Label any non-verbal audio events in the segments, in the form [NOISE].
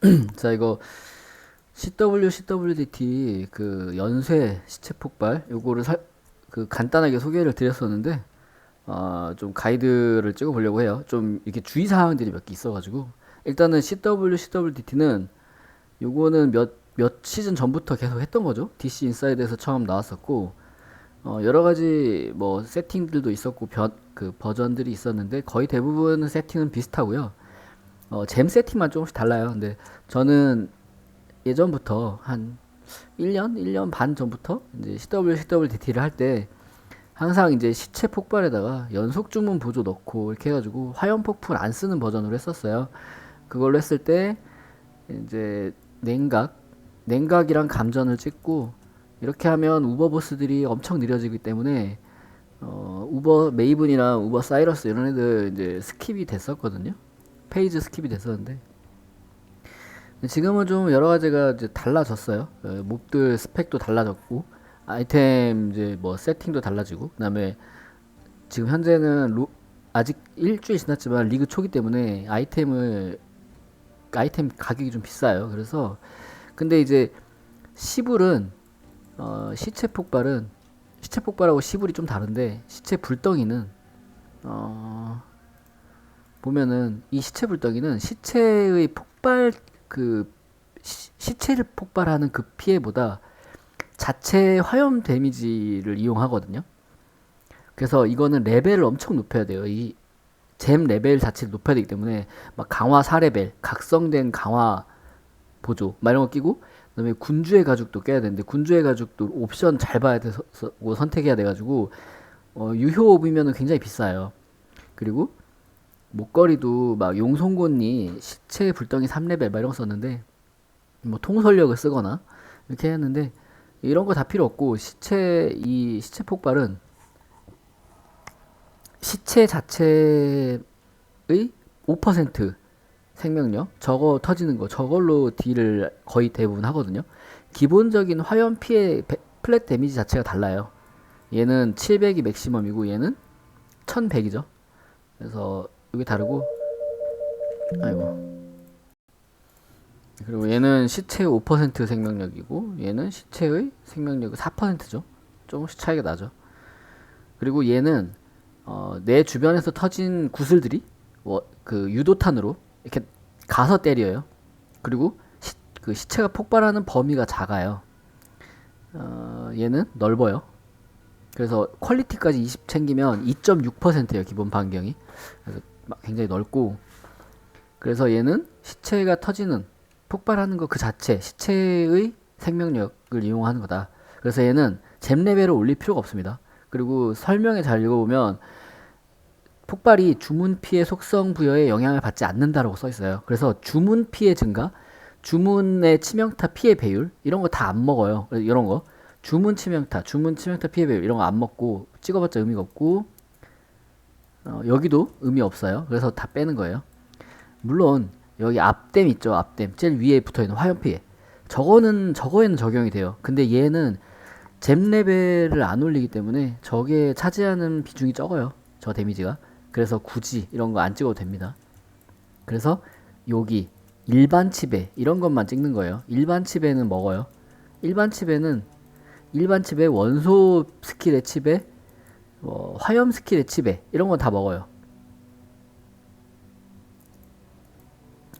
[CLEARS THROAT] 자 이거 CW, CWDT 그 연쇄 시체 폭발 요거를 살, 그 간단하게 소개를 드렸었는데 어, 좀 가이드를 찍어 보려고 해요. 좀 이렇게 주의 사항들이 몇 개 있어 가지고 일단은 CW, CWDT는 요거는 몇, 몇 시즌 전부터 계속 했던 거죠. DC 인사이드에서 처음 나왔었고 어, 여러 가지 뭐 세팅들도 있었고 벼, 그 버전들이 있었는데 거의 대부분 세팅은 비슷하고요. 어, 잼 세팅만 조금씩 달라요. 근데 저는 예전부터 한 1년, 1년 반 전부터 이제 CW, CWDT를 할 때 항상 이제 시체 폭발에다가 연속 주문 보조 넣고 이렇게 해가지고 화염 폭풍 안 쓰는 버전으로 했었어요. 그걸로 했을 때 이제 냉각, 냉각이랑 감전을 찍고 이렇게 하면 우버 보스들이 엄청 느려지기 때문에 어, 우버 메이븐이랑 우버 사이러스 이런 애들 이제 스킵이 됐었거든요. 페이지 스킵이 됐었는데 지금은 좀 여러 가지가 이제 달라졌어요. 어, 몹들 스펙도 달라졌고 아이템 이제 뭐 세팅도 달라지고 그다음에 지금 현재는 로, 아직 일주일 지났지만 리그 초기 때문에 아이템을 아이템 가격이 좀 비싸요. 그래서 근데 이제 시불은 어, 시체 폭발은 시체 폭발하고 시불이 좀 다른데 시체 불덩이는 어, 보면은 이 시체 불덩이는 시체의 폭발 그 시, 시체를 폭발하는 그 피해보다 자체 화염 데미지를 이용하거든요. 그래서 이거는 레벨을 엄청 높여야 돼요. 이 잼 레벨 자체를 높여야 되기 때문에 막 강화 4레벨, 각성된 강화 보조 막 이런 거 끼고 그다음에 군주의 가죽도 깨야 되는데 군주의 가죽도 옵션 잘 봐야 돼서 뭐 선택해야 돼 가지고 어, 유효 업이면은 굉장히 비싸요. 그리고 목걸이도 막 용송곳니 시체 불덩이 3레벨 막 이런 거 썼는데 뭐 통솔력을 쓰거나 이렇게 했는데 이런 거 다 필요 없고 시체 이 시체 폭발은 시체 자체의 5% 생명력? 저거 터지는 거 저걸로 딜을 거의 대부분 하거든요. 기본적인 화염 피해 플랫 데미지 자체가 달라요. 얘는 700이 맥시멈이고 얘는 1100이죠. 그래서 여기 다르고 아이고 그리고 얘는 시체의 5% 생명력이고 얘는 시체의 생명력이 4%죠 조금씩 차이가 나죠 그리고 얘는 어, 내 주변에서 터진 구슬들이 뭐, 그 유도탄으로 이렇게 가서 때려요. 그리고 시, 그 시체가 폭발하는 범위가 작아요. 어, 얘는 넓어요. 그래서 퀄리티까지 20 챙기면 2.6%예요 기본 반경이. 굉장히 넓고 그래서 얘는 시체가 터지는 폭발하는 거그 자체 시체의 생명력을 이용하는 거다. 그래서 얘는 잼 레벨을 올릴 필요가 없습니다. 그리고 설명에 잘 읽어보면 폭발이 주문 피해 속성 부여에 영향을 받지 않는다라고 써 있어요. 그래서 주문 피해 증가, 주문의 치명타 피해 배율 이런 거 다 안 먹어요. 이런 거 주문 치명타, 주문 치명타 피해 배율 이런 거 안 먹고 찍어봤자 의미가 없고 어, 여기도 의미 없어요. 그래서 다 빼는 거예요. 물론 여기 앞댐 있죠. 앞댐 제일 위에 붙어 있는 화염 피해. 저거는 저거에는 적용이 돼요. 근데 얘는 잼 레벨을 안 올리기 때문에 저게 차지하는 비중이 적어요. 저 데미지가. 그래서 굳이 이런 거 안 찍어도 됩니다. 그래서 여기 일반 칩에 이런 것만 찍는 거예요. 일반 칩에는 먹어요. 일반 칩에는 일반 칩에 원소 스킬의 칩에 뭐 화염 스킬의 칩에 이런 건 다 먹어요.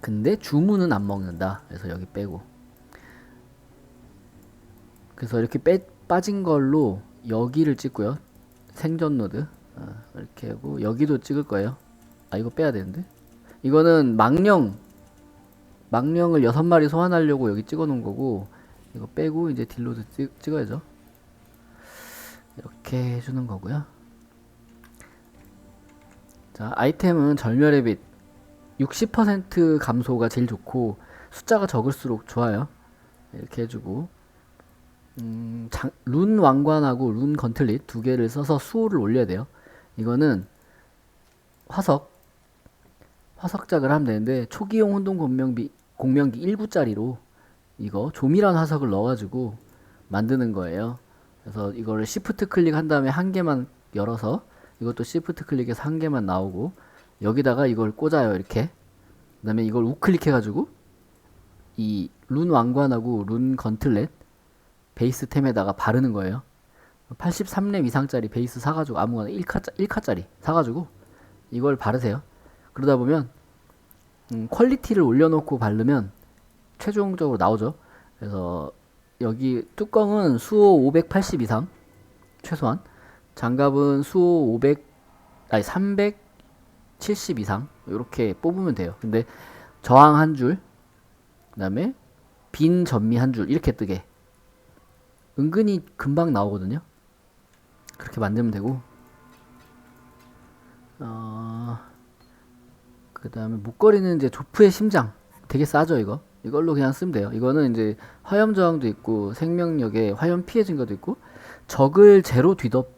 근데 주문은 안 먹는다. 그래서 여기 빼고. 그래서 이렇게 빼, 빠진 걸로 여기를 찍고요. 생존 노드 어, 이렇게 하고 여기도 찍을 거예요. 아 이거 빼야 되는데. 이거는 망령 망령을 여섯 마리 소환하려고 여기 찍어 놓은 거고 이거 빼고 이제 딜로드 찍, 찍어야죠. 이렇게 해주는 거고요. 자 아이템은 절멸의 빛 60% 감소가 제일 좋고 숫자가 적을수록 좋아요. 이렇게 해주고 음, 장, 룬 왕관하고 룬 건틀릿 두 개를 써서 수호를 올려야 돼요. 이거는 화석 화석작을 하면 되는데 초기용 혼동 공명비 공명기 1부짜리로 이거 조밀한 화석을 넣어가지고 만드는 거예요. 그래서 이거를 시프트 클릭한 다음에 한 개만 열어서 이것도 시프트 클릭해서 한 개만 나오고 여기다가 이걸 꽂아요 이렇게. 그 다음에 이걸 우클릭 해가지고 이 룬 왕관하고 룬 건틀렛 베이스 템에다가 바르는 거예요. 83렙 이상짜리 베이스 사가지고 아무거나 1카, 1카짜리 사가지고 이걸 바르세요. 그러다 보면 음, 퀄리티를 올려놓고 바르면 최종적으로 나오죠. 그래서 여기 뚜껑은 수호 580 이상 최소한 장갑은 수호 500 아니 370 이상 이렇게 뽑으면 돼요. 근데 저항 한 줄, 그다음에 빈 전미 한 줄 이렇게 뜨게 은근히 금방 나오거든요. 그렇게 만들면 되고 어, 그 다음에 목걸이는 이제 조프의 심장 되게 싸죠 이거 이걸로 그냥 쓰면 돼요. 이거는 이제 화염 저항도 있고 생명력에 화염 피해 증가도 있고 적을 제로 뒤덮음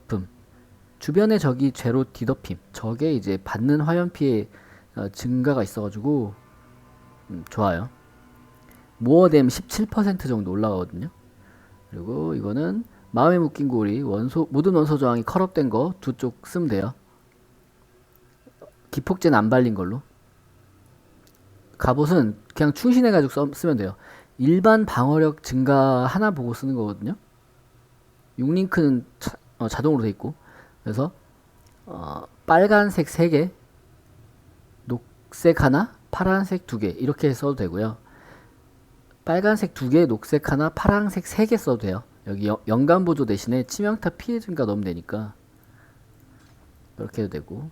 주변의 적이 제로 뒤덮임 적에 이제 받는 화염 피해 어, 증가가 있어가지고 음, 좋아요. 모어댐 17% 정도 올라가거든요. 그리고 이거는 마음에 묶인 고리 원소 모든 원소 저항이 컬업된 거 두 쪽 쓰면 돼요. 기폭제는 안 발린 걸로. 갑옷은 그냥 충신해가지고 써, 쓰면 돼요. 일반 방어력 증가 하나 보고 쓰는 거거든요. 6링크는 자, 어, 자동으로 돼 있고 그래서 어, 빨간색 3개 녹색 하나 파란색 2개 이렇게 써도 되고요. 빨간색 2개 녹색 하나 파란색 3개 써도 돼요. 여기 여, 연간 보조 대신에 치명타 피해 증가 넣으면 되니까 이렇게 해도 되고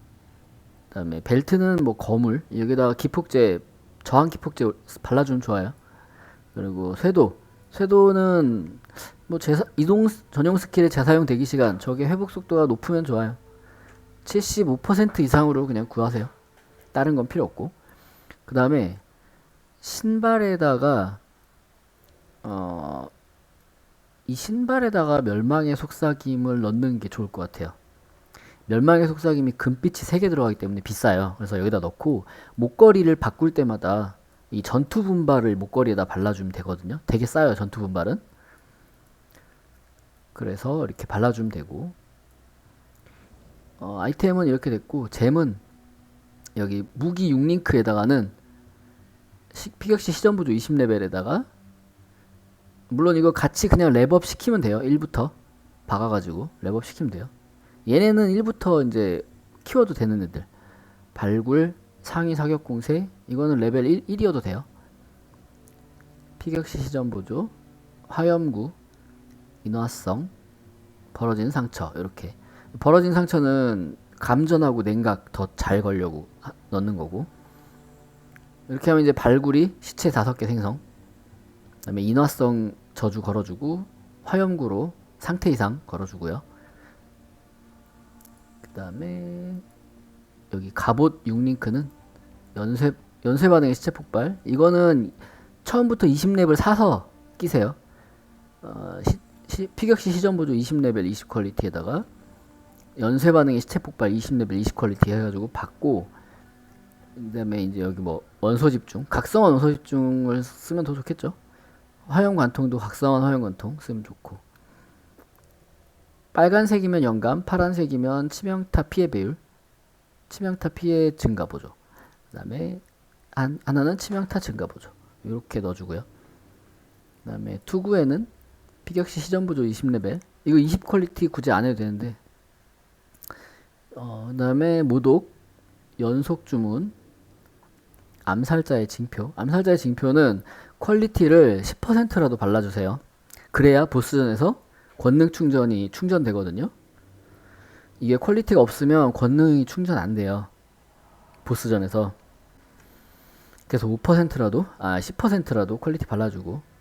그 다음에 벨트는 뭐 거물 여기다가 기폭제 저항 기폭제 발라주면 좋아요. 그리고 쇄도 쇄도는 뭐 재사, 이동 전용 스킬의 재사용 대기 시간 적의 회복 속도가 높으면 좋아요. 75% 이상으로 그냥 구하세요. 다른 건 필요 없고 그 다음에 신발에다가 어, 이 신발에다가 멸망의 속삭임을 넣는 게 좋을 것 같아요. 멸망의 속삭임이 금빛이 3개 들어가기 때문에 비싸요. 그래서 여기다 넣고 목걸이를 바꿀 때마다 이 전투 분발을 목걸이에다 발라주면 되거든요. 되게 싸요, 전투 분발은. 그래서 이렇게 발라주면 되고 어, 아이템은 이렇게 됐고 잼은 여기 무기 6링크에다가는 피격시 시전부조 20레벨에다가 물론 이거 같이 그냥 랩업 시키면 돼요. 1부터 박아가지고 랩업 시키면 돼요. 얘네는 1부터 이제 키워도 되는 애들. 발굴, 상위 사격 공세, 이거는 레벨 1, 1이어도 돼요. 피격시 시전 보조, 화염구, 인화성, 벌어진 상처 이렇게. 벌어진 상처는 감전하고 냉각 더 잘 걸려고 하, 넣는 거고. 이렇게 하면 이제 발굴이 시체 다섯 개 생성. 그다음에 인화성 저주 걸어주고 화염구로 상태 이상 걸어주고요. 그 다음에 여기 갑옷 6링크는 연쇄 연쇄 반응의 시체 폭발. 이거는 처음부터 20렙을 사서 끼세요. 어, 시, 시, 피격시 시전 보조 20레벨 20 퀄리티에다가 연쇄 반응의 시체 폭발 20레벨 20 퀄리티 해가지고 받고 그다음에 이제 여기 뭐 원소 집중, 각성원 원소 집중을 쓰면 더 좋겠죠. 화염 관통도 각성원 화염 관통 쓰면 좋고 빨간색이면 영감, 파란색이면 치명타 피해 배율, 치명타 피해 증가 보조. 그다음에 한, 하나는 치명타 증가 보조. 이렇게 넣어주고요. 그다음에 투구에는 피격시 시전 보조 20레벨. 이거 20 퀄리티 굳이 안 해도 되는데. 어, 그 다음에 모독, 연속 주문, 암살자의 징표. 암살자의 징표는 퀄리티를 10%라도 발라주세요. 그래야 보스전에서 권능 충전이 충전되거든요. 이게 퀄리티가 없으면 권능이 충전 안 돼요. 보스전에서. 그래서 5%라도, 아, 10%라도 퀄리티 발라주고.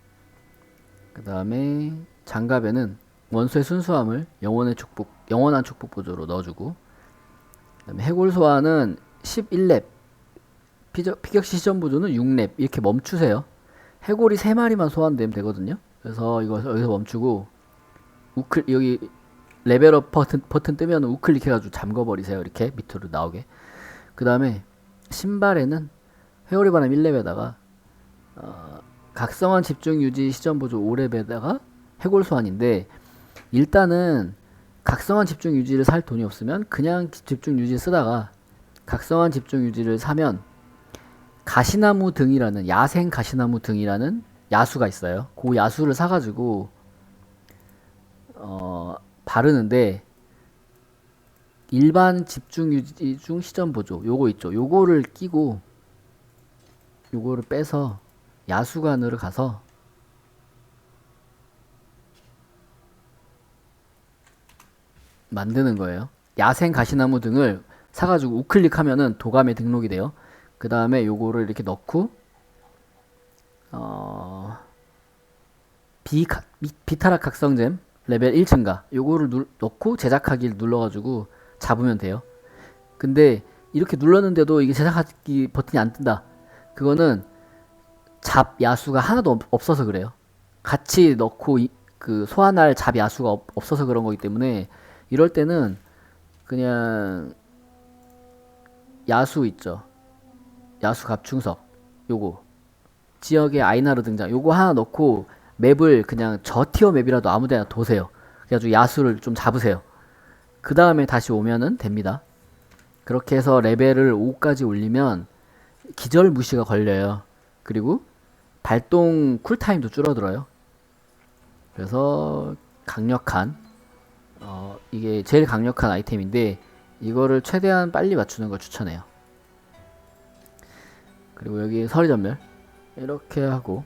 그 다음에 장갑에는 원소의 순수함을 영원의 축복, 영원한 축복 보조로 넣어주고. 그 다음에 해골 소환은 11렙, 피격 시전 보조는 6렙, 이렇게 멈추세요. 해골이 3마리만 소환되면 되거든요. 그래서 이거 여기서 멈추고, 우클 여기 레벨업 버튼 버튼 뜨면 우클릭 해가지고 잠궈버리세요 이렇게 밑으로 나오게 그 다음에 신발에는 회오리 바람 1렙에다가 어, 각성한 집중 유지 시전 보조 5렙에다가 해골 소환인데 일단은 각성한 집중 유지를 살 돈이 없으면 그냥 집중 유지 쓰다가 각성한 집중 유지를 사면 가시나무 등이라는 야생 가시나무 등이라는 야수가 있어요. 그 야수를 사가지고 어, 바르는데 일반 집중 유지 중 시전 보조 요거 있죠. 요거를 끼고 요거를 빼서 야수관으로 가서 만드는 거예요. 야생 가시나무 등을 사가지고 우클릭하면은 도감에 등록이 돼요. 그 다음에 요거를 이렇게 넣고 어 비, 비타락 각성잼 레벨 1 증가 요거를 눌, 넣고 제작하기를 눌러가지고 잡으면 돼요. 근데 이렇게 눌렀는데도 이게 제작하기 버튼이 안 뜬다. 그거는 잡 야수가 하나도 없, 없어서 그래요. 같이 넣고 이, 그 소환할 잡 야수가 없, 없어서 그런 거기 때문에 이럴 때는 그냥 야수 있죠. 야수 갑충석 요거 지역의 아이나르 등장 요거 하나 넣고 맵을 그냥 저 티어 맵이라도 아무데나 도세요. 그래가지고 야수를 좀 잡으세요. 그 다음에 다시 오면은 됩니다. 그렇게 해서 레벨을 5까지 올리면 기절 무시가 걸려요. 그리고 발동 쿨타임도 줄어들어요. 그래서 강력한 어, 이게 제일 강력한 아이템인데 이거를 최대한 빨리 맞추는 걸 추천해요. 그리고 여기 서리전멸 이렇게 하고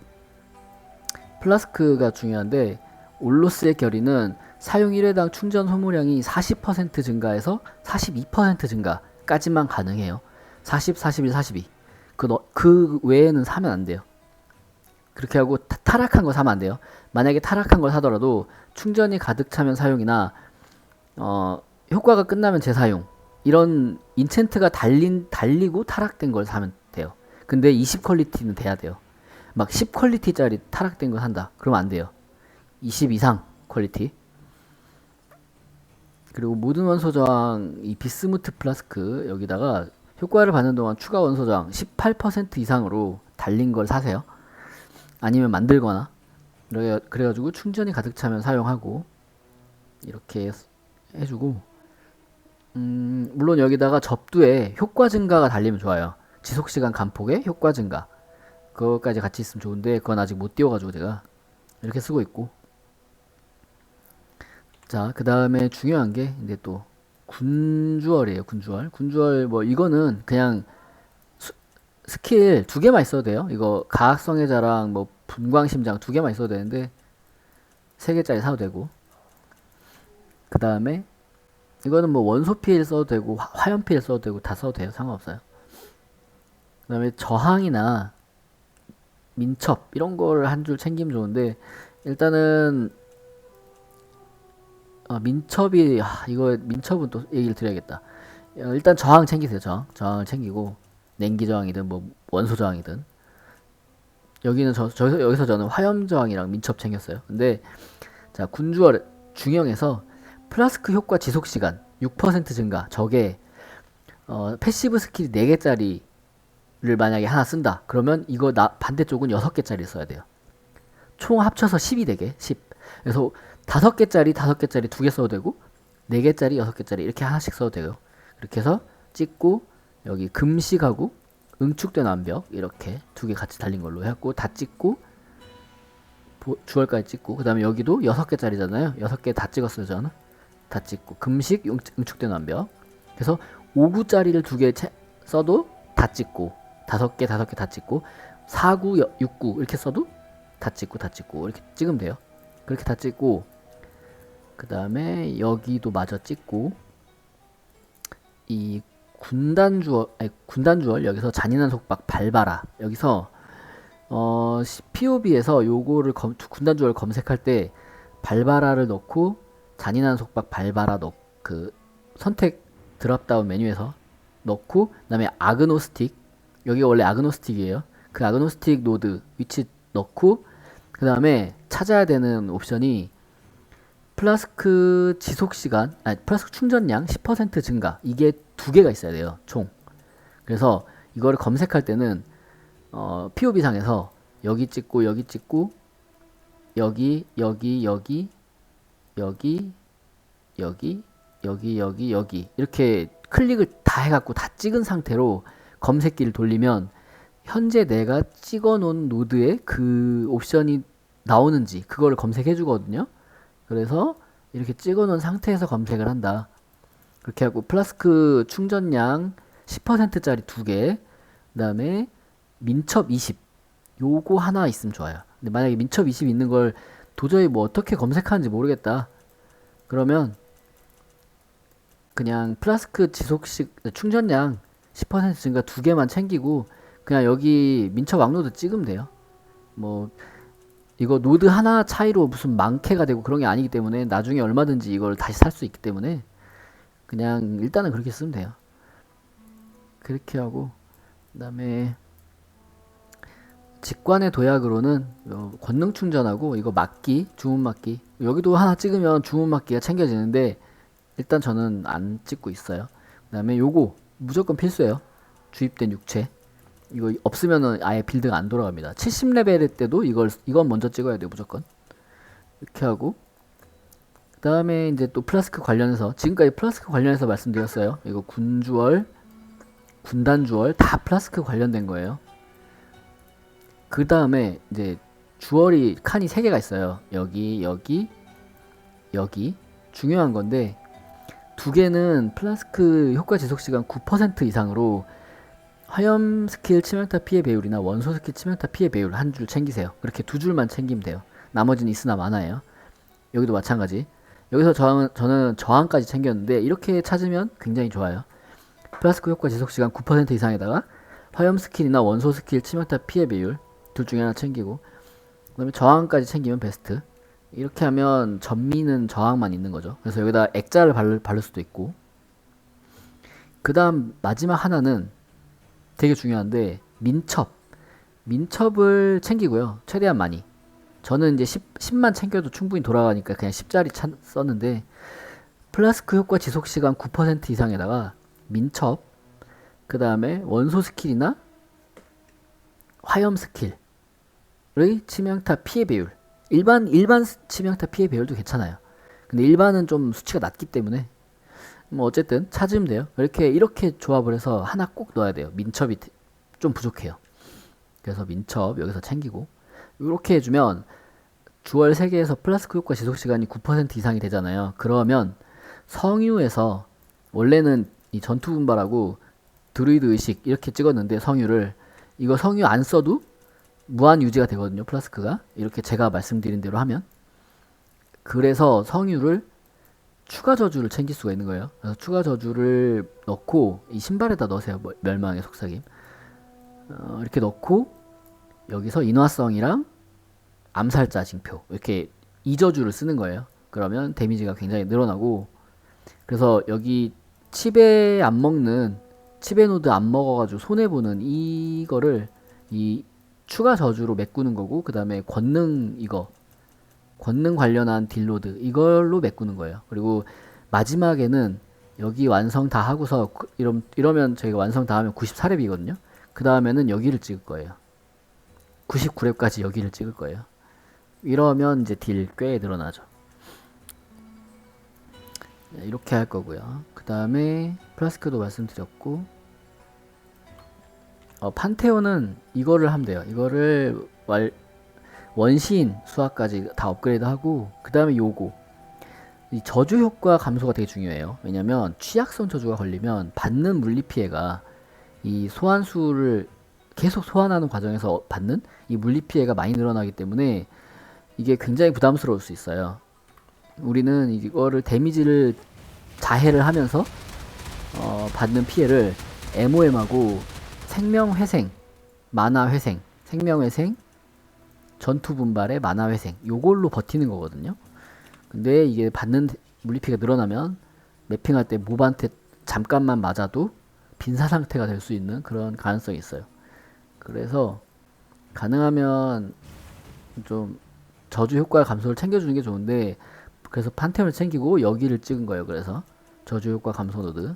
플라스크가 중요한데 올로스의 결의는 사용 1회당 충전 소모량이 40% 증가해서 42% 증가까지만 가능해요. 40, 41, 42. 그, 너, 그 외에는 사면 안 돼요. 그렇게 하고 타, 타락한 거 사면 안 돼요. 만약에 타락한 걸 사더라도 충전이 가득 차면 사용이나 어, 효과가 끝나면 재사용 이런 인챈트가 달린 달리고 타락된 걸 사면 돼요. 근데 20 퀄리티는 돼야 돼요. 막 10 퀄리티짜리 타락된 거 산다. 그러면 안 돼요. 20 이상 퀄리티. 그리고 모든 원소 저항 이 비스무트 플라스크 여기다가 효과를 받는 동안 추가 원소 저항 18% 이상으로 달린 걸 사세요. 아니면 만들거나 그래, 그래가지고 충전이 가득 차면 사용하고 이렇게 해주고 음, 물론 여기다가 접두에 효과 증가가 달리면 좋아요. 지속 시간 간폭에 효과 증가. 그거까지 같이 있으면 좋은데 그건 아직 못 띄워가지고 제가 이렇게 쓰고 있고. 자 그 다음에 중요한 게 이제 또 군주얼이에요 군주얼 군주얼 뭐 이거는 그냥 수, 스킬 두 개만 있어도 돼요. 이거 가학성의 자랑 뭐 분광심장 두 개만 있어도 되는데 세 개짜리 사도 되고. 그 다음에 이거는 뭐 원소 피해 써도 되고 화, 염 피해 써도 되고 다 써도 돼요. 상관없어요. 그 다음에 저항이나 민첩 이런 거를 한 줄 챙기면 좋은데 일단은 어, 민첩이 아, 이거 민첩은 또 얘기를 드려야겠다. 어, 일단 저항 챙기세요. 저항 저항을 챙기고 냉기 저항이든 뭐 원소 저항이든 여기는 저, 저 여기서 저는 화염 저항이랑 민첩 챙겼어요 근데 자 군주얼 중형에서 플라스크 효과 지속 시간 6% 증가 저게 어, 패시브 스킬이 4개짜리 를 만약에 하나 쓴다. 그러면 이거 나 반대쪽은 6개짜리 써야 돼요. 총 합쳐서 10이 되게 10. 그래서 5개짜리 5개짜리 2개 써도 되고 4개짜리 6개짜리 이렇게 하나씩 써도 돼요. 이렇게 해서 찍고 여기 금식하고 응축된 완벽 이렇게 두 개 같이 달린 걸로 해갖고 다 찍고 주얼까지 찍고 그 다음에 여기도 6개짜리잖아요. 6개 다 찍었어요 저는. 다 찍고 금식 응축된 완벽 그래서 5구짜리를 두 개 써도 다 찍고 다섯 개 다섯 개다 찍고 4구 6구 이렇게 써도 다 찍고 다 찍고 이렇게 찍으면 돼요 그렇게 다 찍고 그 다음에 여기도 마저 찍고 이 군단 주얼 아니 군단 주얼 여기서 잔인한 속박 밟아라 여기서 어 POB에서 요거를 검, 군단 주얼 검색할 때 밟아라를 넣고 잔인한 속박 밟아라 넣 그 선택 드랍다운 메뉴에서 넣고 그다음에 아그노스틱 여기가 원래 아그노스틱이에요. 그 아그노스틱 노드 위치 넣고 그 다음에 찾아야 되는 옵션이 플라스크 지속 시간, 아니 플라스크 충전량 10% 증가 이게 두 개가 있어야 돼요 총. 그래서 이거를 검색할 때는 어, POB 상에서 여기 찍고 여기 찍고 여기 여기 여기 여기 여기 여기 여기 여기 이렇게 클릭을 다 해갖고 다 찍은 상태로 검색기를 돌리면 현재 내가 찍어 놓은 노드에 그 옵션이 나오는지 그거를 검색해 주거든요. 그래서 이렇게 찍어 놓은 상태에서 검색을 한다. 그렇게 하고 플라스크 충전량 10%짜리 두 개, 그다음에 민첩 20 요거 하나 있으면 좋아요. 근데 만약에 민첩 20 있는 걸 도저히 뭐 어떻게 검색하는지 모르겠다. 그러면 그냥 플라스크 지속식 충전량 10% 증가 두 개만 챙기고 그냥 여기 민첩 왕노드 찍으면 돼요. 뭐 이거 노드 하나 차이로 무슨 많게가 되고 그런 게 아니기 때문에 나중에 얼마든지 이걸 다시 살 수 있기 때문에 그냥 일단은 그렇게 쓰면 돼요. 그렇게 하고 그 다음에 직관의 도약으로는 요 권능 충전하고 이거 막기 주문 막기 여기도 하나 찍으면 주문 막기가 챙겨지는데 일단 저는 안 찍고 있어요. 그 다음에 요거 무조건 필수예요. 주입된 육체 이거 없으면은 아예 빌드가 안 돌아갑니다. 70레벨 때도 이걸 이건 먼저 찍어야 돼요 무조건 이렇게 하고 그 다음에 이제 또 플라스크 관련해서 지금까지 플라스크 관련해서 말씀드렸어요. 이거 군주얼, 군단주얼 다 플라스크 관련된 거예요. 그 다음에 이제 주얼이 칸이 세 개가 있어요. 여기, 여기, 여기 중요한 건데 두 개는 플라스크 효과 지속 시간 9% 이상으로 화염 스킬 치명타 피해 배율이나 원소 스킬 치명타 피해 배율 한 줄 챙기세요. 그렇게 두 줄만 챙기면 돼요. 나머지는 있으나 마나예요. 여기도 마찬가지. 여기서 저항은, 저는 저항까지 챙겼는데 이렇게 찾으면 굉장히 좋아요. 플라스크 효과 지속 시간 9% 이상에다가 화염 스킬이나 원소 스킬 치명타 피해 배율 둘 중에 하나 챙기고 그 다음에 저항까지 챙기면 베스트. 이렇게 하면 전미는 저항만 있는 거죠. 그래서 여기다 액자를 바를, 바를 수도 있고 그 다음 마지막 하나는 되게 중요한데 민첩. 민첩을 챙기고요. 최대한 많이. 저는 이제 10, 10만 챙겨도 충분히 돌아가니까 그냥 10짜리 차, 썼는데 플라스크 효과 지속 시간 9% 이상에다가 민첩 그 다음에 원소 스킬이나 화염 스킬의 치명타 피해 배율. 일반 일반 치명타 피해 배율도 괜찮아요. 근데 일반은 좀 수치가 낮기 때문에 뭐 어쨌든 찾으면 돼요. 이렇게 이렇게 조합을 해서 하나 꼭 넣어야 돼요. 민첩이 좀 부족해요. 그래서 민첩 여기서 챙기고 이렇게 해주면 주얼 3개에서 플라스크 효과 지속 시간이 9% 이상이 되잖아요. 그러면 성유에서 원래는 이 전투 분발하고 드루이드 의식 이렇게 찍었는데 성유를 이거 성유 안 써도 무한 유지가 되거든요. 플라스크가 이렇게 제가 말씀드린 대로 하면 그래서 성유를 추가 저주를 챙길 수가 있는 거예요. 그래서 추가 저주를 넣고 이 신발에다 넣으세요. 뭐, 멸망의 속삭임. 어, 이렇게 넣고 여기서 인화성이랑 암살자 징표 이렇게 이 저주를 쓰는 거예요. 그러면 데미지가 굉장히 늘어나고 그래서 여기 칩에 안 먹는 칩에 노드 안 먹어가지고 손해 보는 이거를 이 추가 저주로 메꾸는 거고 그 다음에 권능 이거 권능 관련한 딜로드 이걸로 메꾸는 거예요. 그리고 마지막에는 여기 완성 다 하고서 이러, 이러면 저희가 완성 다 하면 94렙이거든요. 그 다음에는 여기를 찍을 거예요. 99렙까지 여기를 찍을 거예요. 이러면 이제 딜 꽤 늘어나죠. 네, 이렇게 할 거고요. 그 다음에 플라스크도 말씀드렸고 어, 판테온은 이거를 하면 돼요. 이거를 왈, 원시인 수학까지 다 업그레이드 하고 그 다음에 요거. 이 저주 효과 감소가 되게 중요해요. 왜냐면 취약성 저주가 걸리면 받는 물리 피해가 이 소환수를 계속 소환하는 과정에서 받는 이 물리 피해가 많이 늘어나기 때문에 이게 굉장히 부담스러울 수 있어요. 우리는 이거를 데미지를 자해를 하면서 어, 받는 피해를 MOM하고 생명회생 만화회생 생명회생 전투 분발의 만화 회생 요걸로 버티는 거거든요. 근데 이게 받는 물리피가 늘어나면 매핑할 때 몹한테 잠깐만 맞아도 빈사 상태가 될 수 있는 그런 가능성이 있어요. 그래서 가능하면 좀 저주 효과 감소를 챙겨주는 게 좋은데 그래서 판테온을 챙기고 여기를 찍은 거예요. 그래서 저주 효과 감소 노드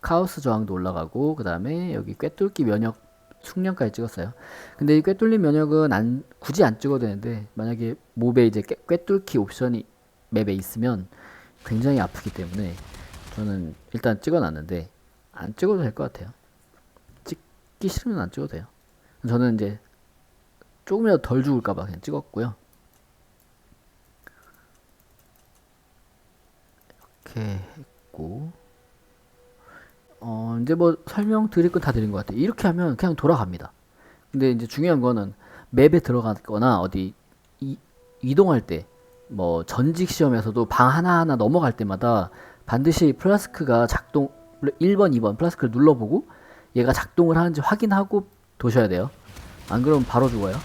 카오스 저항도 올라가고 그 다음에 여기 꿰뚫기 면역 숙련까지 찍었어요. 근데 이 꿰뚫림 면역은 안, 굳이 안 찍어도 되는데 만약에 몹에 이제 꿰, 꿰뚫기 옵션이 맵에 있으면 굉장히 아프기 때문에 저는 일단 찍어놨는데 안 찍어도 될 것 같아요. 찍기 싫으면 안 찍어도 돼요. 저는 이제 조금이라도 덜 죽을까봐 그냥 찍었고요. 이렇게 했고 어 이제 뭐 설명 드릴 건 다 드린 것 같아요. 이렇게 하면 그냥 돌아갑니다. 근데 이제 중요한 거는 맵에 들어가거나 어디 이, 이동할 때 뭐 전직 시험에서도 방 하나하나 넘어갈 때마다 반드시 플라스크가 작동 1번, 2번 플라스크를 눌러보고 얘가 작동을 하는지 확인하고 도셔야 돼요. 안 그러면 바로 죽어요.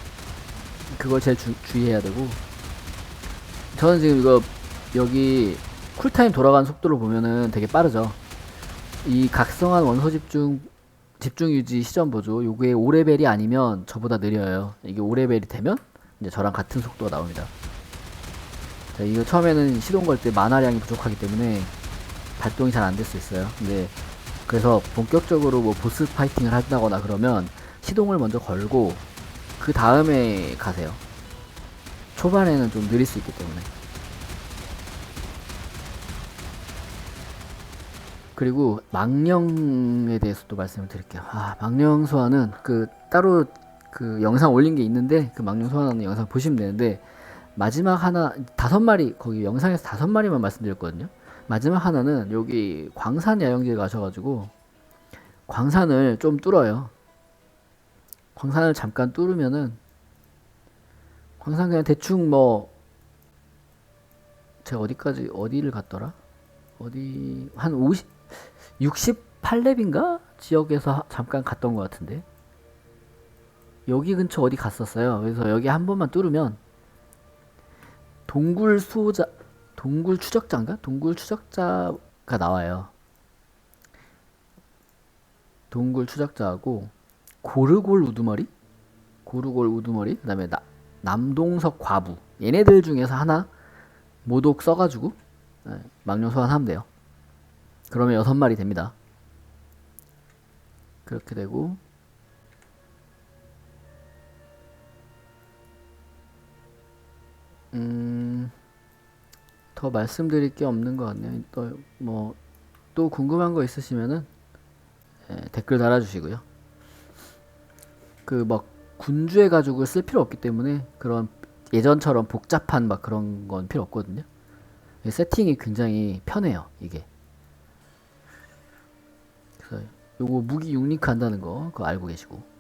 그걸 제일 주, 주의해야 되고 저는 지금 이거 여기 쿨타임 돌아가는 속도를 보면은 되게 빠르죠. 이 각성한 원소 집중 집중 유지 시전 보조 요게 5레벨이 아니면 저보다 느려요. 이게 5레벨이 되면 이제 저랑 같은 속도가 나옵니다. 자, 이거 처음에는 시동 걸 때 만화량이 부족하기 때문에 발동이 잘 안 될 수 있어요. 근데 그래서 본격적으로 뭐 보스 파이팅을 한다거나 그러면 시동을 먼저 걸고 그 다음에 가세요. 초반에는 좀 느릴 수 있기 때문에. 그리고 망령에 대해서도 말씀을 드릴게요. 아, 망령 소환은 그 따로 그 영상 올린 게 있는데 그 망령 소환하는 영상 보시면 되는데 마지막 하나 다섯 마리 거기 영상에서 다섯 마리만 말씀드렸거든요. 마지막 하나는 여기 광산 야영지에 가셔가지고 광산을 좀 뚫어요. 광산을 잠깐 뚫으면은 광산 그냥 대충 뭐 제가 어디까지 어디를 갔더라? 어디 한 50, 68렙인가 지역에서 하- 잠깐 갔던 것 같은데 여기 근처 어디 갔었어요. 그래서 여기 한 번만 뚫으면 동굴 수호자 동굴 추적자인가? 동굴 추적자가 나와요. 동굴 추적자하고 고르골 우두머리, 고르골 우두머리, 그다음에 나, 남동석 과부 얘네들 중에서 하나 모독 써가지고 네, 망령 소환하면 돼요. 그러면 여섯 마리 됩니다. 그렇게 되고 음, 더 말씀드릴 게 없는 것 같네요. 또 뭐 또 궁금한 거 있으시면은 예, 댓글 달아주시고요. 그 막 군주해 가지고 쓸 필요 없기 때문에 그런 예전처럼 복잡한 막 그런 건 필요 없거든요. 이 세팅이 굉장히 편해요. 이게. 그래서 요거 무기 육링크 한다는 거 그거 알고 계시고